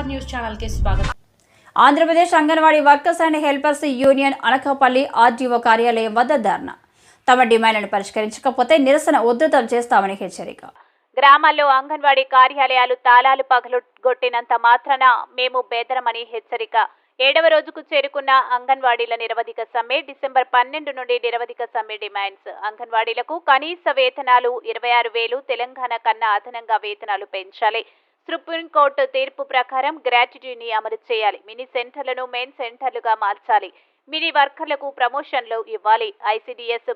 Power news ఛానల్కి స్వాగతం. Andhra Pradesh Anganwadi workers and helpers union Anakapalli RDO కార్యాలయం వద్ద ధర్నా. తమ డిమాండ్లను పరిష్కరించకపోతే నిరసన ఉధృతం చేస్తామని హెచ్చరిక. గ్రామాల్లో అంగన్వాడీ కార్యాలయాలు తాళాలు పగలగొట్టినంత మాత్రాన మేము బేదరమని హెచ్చరిక. ఏడవ రోజుకు చేరుకున్న అంగన్వాడీల నిరవధిక సమ్మె డిసెంబర్ పన్నెండు నుండి నిరవధిక సమ్మె డిమాండ్స్. అంగన్వాడీలకు కనీస వేతనాలు ఇరవై ఆరు వేలు తెలంగాణ కన్నా అదనంగా వేతనాలు పెంచాలి. సుప్రీంకోర్టు తీర్పు ప్రకారం గ్రాట్యుటీని అమలు చేయాలి. మినీ సెంటర్లను మెయిన్ సెంటర్లుగా మార్చాలి. మినీ వర్కర్లకు ప్రమోషన్లు ఇవ్వాలి. ఐసీడీఎస్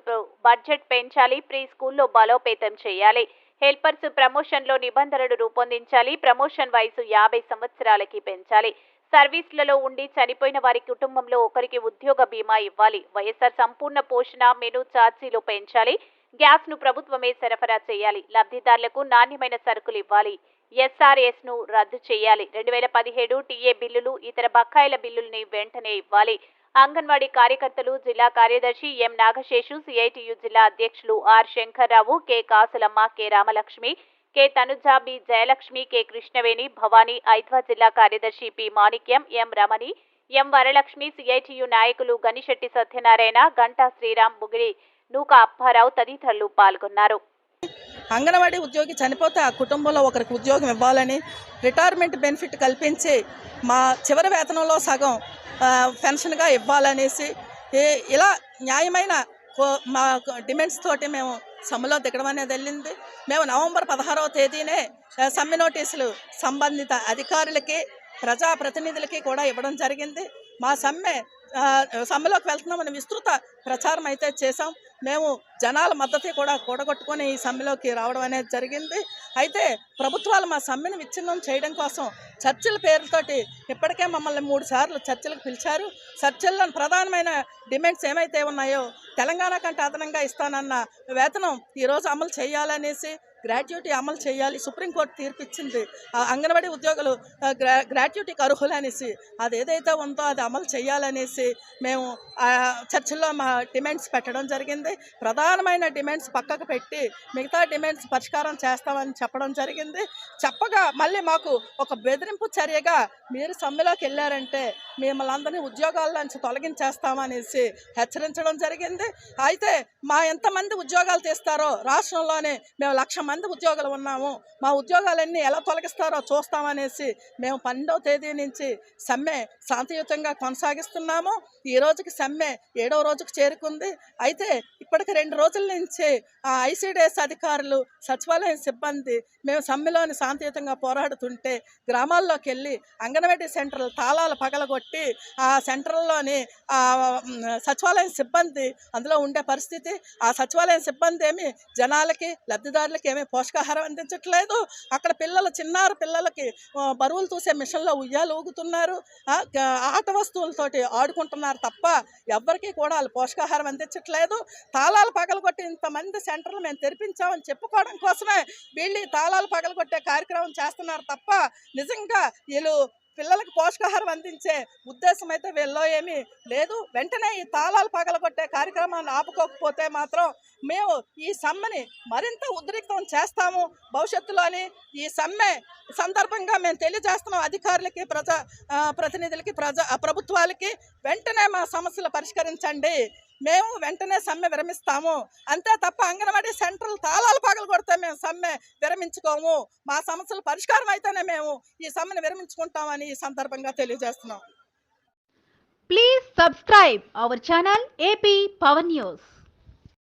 బడ్జెట్ పెంచాలి. ప్రీ స్కూల్లో బలోపేతం చేయాలి. హెల్పర్స్ ప్రమోషన్లో నిబంధనలు రూపొందించాలి. ప్రమోషన్ వయసు యాభై సంవత్సరాలకి పెంచాలి. సర్వీసులలో ఉండి చనిపోయిన వారి కుటుంబంలో ఒకరికి ఉద్యోగ బీమా ఇవ్వాలి. వైఎస్ఆర్ సంపూర్ణ పోషణ మెను ఛార్జీలు పెంచాలి. గ్యాస్ను ప్రభుత్వమే సరఫరా చేయాలి. లబ్ధిదారులకు నాణ్యమైన సరుకులు ఇవ్వాలి. ఎస్ఆర్ఎస్ను రద్దు చేయాలి. రెండు వేల పదిహేడు టీఏ బిల్లులు ఇతర బకాయిల బిల్లుల్ని వెంటనే ఇవ్వాలి. అంగన్వాడీ కార్యకర్తలు జిల్లా కార్యదర్శి ఎం నాగశేషు సిఐటియు జిల్లా అధ్యక్షులు R Shankar Rao K Kasulamma K Ramalakshmi K Tanuja B Jayalakshmi K Krishnaveni Bhavani ఐద్వా జిల్లా కార్యదర్శి P Manikyam M Ramani M Varalakshmi CITU నాయకులు గనిశెట్టి సత్యనారాయణ గంటా శ్రీరామ్ బుగిడి నూక అప్పారావు తదితరులు పాల్గొన్నారు. అంగన్వాడీ ఉద్యోగి చనిపోతే ఆ కుటుంబంలో ఒకరికి ఉద్యోగం ఇవ్వాలని రిటైర్మెంట్ బెనిఫిట్ కల్పించి మా చివరి వేతనంలో సగం పెన్షన్గా ఇవ్వాలనేసి ఇలా న్యాయమైన కో- మా డిమాండ్స్ తోటి మేము సమ్మెలో దిగడం అనేది వెళ్ళింది. మేము నవంబర్ పదహారవ తేదీనే సమ్మె నోటీసులు సంబంధిత అధికారులకి ప్రజాప్రతినిధులకి కూడా ఇవ్వడం జరిగింది. మా సమ్మె సమ్మెలోకి వెళ్తున్నామని విస్తృత ప్రచారం అయితే చేశాం. మేము జనాల మద్దతు కూడా కూడగొట్టుకొని ఈ సమ్మెలోకి రావడం అనేది జరిగింది. అయితే ప్రభుత్వాలు మా సమ్మెను విచ్ఛిన్నం చేయడం కోసం చర్చల పేరుతోటి ఇప్పటికే మమ్మల్ని మూడు సార్లు చర్చలకు పిలిచారు. చర్చల్లో ప్రధానమైన డిమాండ్స్ ఏమైతే ఉన్నాయో తెలంగాణ కంటే అదనంగా ఇస్తానన్న వేతనం ఈరోజు అమలు చేయాలనేసి గ్రాడ్యుయేటీ అమలు చేయాలి. సుప్రీంకోర్టు తీర్పు ఇచ్చింది ఆ అంగన్వాడీ ఉద్యోగులు ఆ, గ్రా గ్రాడ్యుటీకి అర్హులనేసి అది ఏదైతే ఉందో అది అమలు చేయాలనేసి మేము ఆ చర్చల్లో మా డిమాండ్స్ పెట్టడం జరిగింది. ప్రధానమైన డిమాండ్స్ పక్కకు పెట్టి మిగతా డిమాండ్స్ పరిష్కారం చేస్తామని చెప్పడం జరిగింది. చెప్పగా మళ్ళీ మాకు ఒక బెదిరింపు చర్యగా మీరు సమ్మెలోకి వెళ్ళారంటే మిమ్మల్ని అందరినీ ఉద్యోగాల నుంచి తొలగించేస్తామనేసి హెచ్చరించడం జరిగింది. అయితే మా ఎంతమంది ఉద్యోగాలు తీస్తారో రాష్ట్రంలోనే మేము లక్ష మంది ఉద్యోగాలు ఉన్నాము. మా ఉద్యోగాలన్నీ ఎలా తొలగిస్తారో చూస్తామనేసి మేము పన్నెండవ తేదీ నుంచి సమ్మె శాంతియుతంగా కొనసాగిస్తున్నాము. ఈ రోజుకి సమ్మె ఏడవ రోజుకు చేరుకుంది. అయితే ఇప్పటికి రెండు రోజుల నుంచి ఆ ఐసీడీఎస్ అధికారులు సచివాలయం సిబ్బంది మేము సమ్మెలోని శాంతియుతంగా పోరాడుతుంటే గ్రామాల్లోకి వెళ్ళి అంగన్వాడీ సెంటర్లు తాళాలు పగలగొట్టి ఆ సెంటర్లోని ఆ సచివాలయం సిబ్బంది అందులో ఉండే పరిస్థితి ఆ సచివాలయం సిబ్బంది ఏమి జనాలకి లబ్ధిదారులకి ఏమీ పోషకాహారం అందించట్లేదు. అక్కడ పిల్లలు చిన్నారు పిల్లలకి బరువులు చూసే మిషన్లో ఉయ్యాలు ఊగుతున్నారు. ఆట వస్తువులతోటి ఆడుకుంటున్నారు తప్ప ఎవ్వరికీ కూడా వాళ్ళు పోషకాహారం అందించట్లేదు. తాళాలు పగలగొట్టి ఇంతమంది సెంటర్లు మేము తెరిపించామని చెప్పుకోవడం కోసమే వీళ్ళు తాళాలు పగలగొట్టే కార్యక్రమం చేస్తున్నారు తప్ప నిజంగా వీళ్ళు పిల్లలకు పోషకాహారం అందించే ఉద్దేశం అయితే వీళ్ళలో ఏమీ లేదు. వెంటనే ఈ తాళాలు పగలగొట్టే కార్యక్రమాన్ని ఆపుకోకపోతే మాత్రం మేము ఈ సమ్మెని మరింత ఉద్రిక్తం చేస్తాము భవిష్యత్తులోని ఈ సమ్మె సందర్భంగా మేము తెలియజేస్తున్నాం అధికారులకి ప్రజా ప్రతినిధులకి ప్రజా ప్రభుత్వాలకి. వెంటనే మా సమస్యలు పరిష్కరించండి. మేము వెంటనే సమ్మె విరమిస్తాము. అంతే తప్ప అంగన్వాడీ సెంటర్లు తాళాలు పగలు కొడితే మేము సమ్మె విరమించుకోము. మా సమస్యలు పరిష్కారం అయితేనే మేము ఈ సమ్మెను విరమించుకుంటామని ఈ సందర్భంగా తెలియజేస్తున్నాం. Please subscribe our channel AP Pawan news